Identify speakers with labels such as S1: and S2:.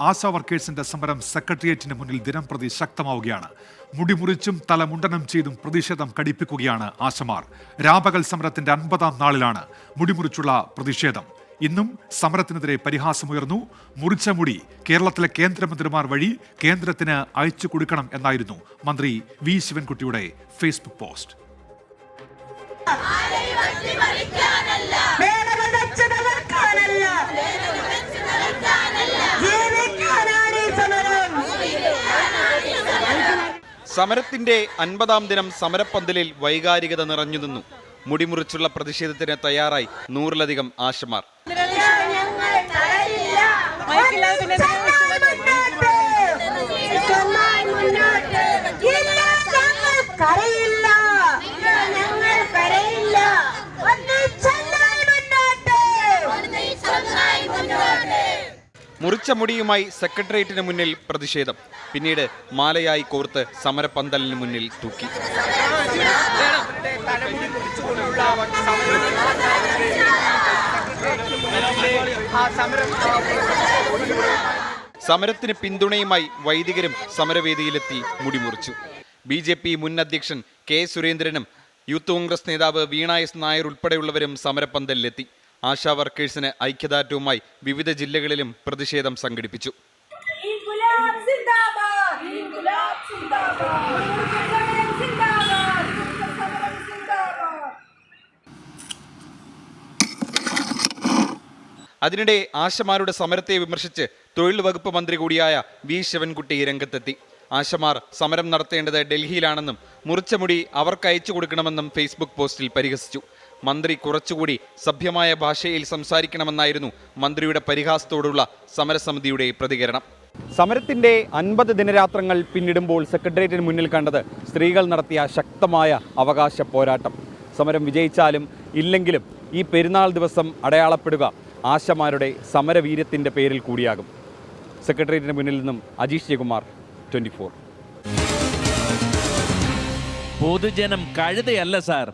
S1: ആശാ വർക്കേഴ്സിന്റെ സമരം സെക്രട്ടേറിയറ്റിന് മുന്നിൽ ദിനം പ്രതി ശക്തമാവുകയാണ്. മുടിമുറിച്ചും തലമുണ്ടനം ചെയ്തും പ്രതിഷേധം കടിപ്പിക്കുകയാണ് ആശമാർ. രാപകൽ സമരത്തിന്റെ അൻപതാം നാളിലാണ് മുടിമുറിച്ചുള്ള പ്രതിഷേധം. ഇന്നും സമരത്തിനെതിരെ പരിഹാസമുയർന്നു. മുറിച്ച മുടി കേരളത്തിലെ കേന്ദ്രമന്ത്രിമാർ വഴി കേന്ദ്രത്തിന് അയച്ചു കൊടുക്കണം എന്നായിരുന്നു മന്ത്രി വി ശിവൻകുട്ടിയുടെ ഫേസ്ബുക്ക് പോസ്റ്റ്.
S2: സമരത്തിന്റെ അൻപതാം ദിനം സമരപ്പന്തലിൽ വൈകാരികത നിറഞ്ഞു നിന്നു മുടിമുറിച്ചുള്ള പ്രതിഷേധത്തിന് തയ്യാറായി നൂറിലധികം ആശമാർ
S3: കരയില്ല.
S2: മുറിച്ച മുടിയുമായി സെക്രട്ടേറിയറ്റിന് മുന്നിൽ പ്രതിഷേധം. പിന്നീട് മാലയായി കോർത്ത് സമരപന്തലിന് മുന്നിൽ തൂക്കി. സമരത്തിന് പിന്തുണയുമായി വൈദികരും സമരവേദിയിലെത്തി മുടിമുറിച്ചു. ബി ജെ പി മുൻ അധ്യക്ഷൻ കെ സുരേന്ദ്രനും യൂത്ത് കോൺഗ്രസ് നേതാവ് വീണ എസ് നായർ ഉൾപ്പെടെയുള്ളവരും സമരപ്പന്തലിലെത്തി ആശാ വർക്കേഴ്സിന് ഐക്യദാർഢ്യവുമായി വിവിധ ജില്ലകളിലും പ്രതിഷേധം സംഘടിപ്പിച്ചു. അതിനിടെ ആശമാരുടെ സമരത്തെ വിമർശിച്ച് തൊഴിൽ വകുപ്പ് മന്ത്രി കൂടിയായ വി ശിവൻകുട്ടി രംഗത്തെത്തി. ആശമാർ സമരം നടത്തേണ്ടത് ഡൽഹിയിലാണെന്നും മുറിച്ച മുടി അവർക്ക് അയച്ചു കൊടുക്കണമെന്നും ഫേസ്ബുക്ക് പോസ്റ്റിൽ പരിഹസിച്ചു. മന്ത്രി കുറച്ചുകൂടി സഭ്യമായ ഭാഷയിൽ സംസാരിക്കണമെന്നായിരുന്നു മന്ത്രിയുടെ പരിഹാസത്തോടുള്ള സമരസമിതിയുടെ പ്രതികരണം. സമരത്തിന്റെ അൻപത് ദിനരാത്രങ്ങൾ പിന്നിടുമ്പോൾ സെക്രട്ടേറിയറ്റിന് മുന്നിൽ കണ്ടത് സ്ത്രീകൾ നടത്തിയ ശക്തമായ അവകാശ പോരാട്ടം. സമരം വിജയിച്ചാലും ഇല്ലെങ്കിലും ഈ പെരുന്നാൾ ദിവസം അടയാളപ്പെടുക ആശമാരുടെ സമരവീര്യത്തിന്റെ പേരിൽ കൂടിയാകും. സെക്രട്ടേറിയറ്റിന് മുന്നിൽ നിന്നും അജീഷ് ജയകുമാർ ട്വന്റി ഫോർ.
S4: പൊതുജനം കഴുതയല്ല സാർ.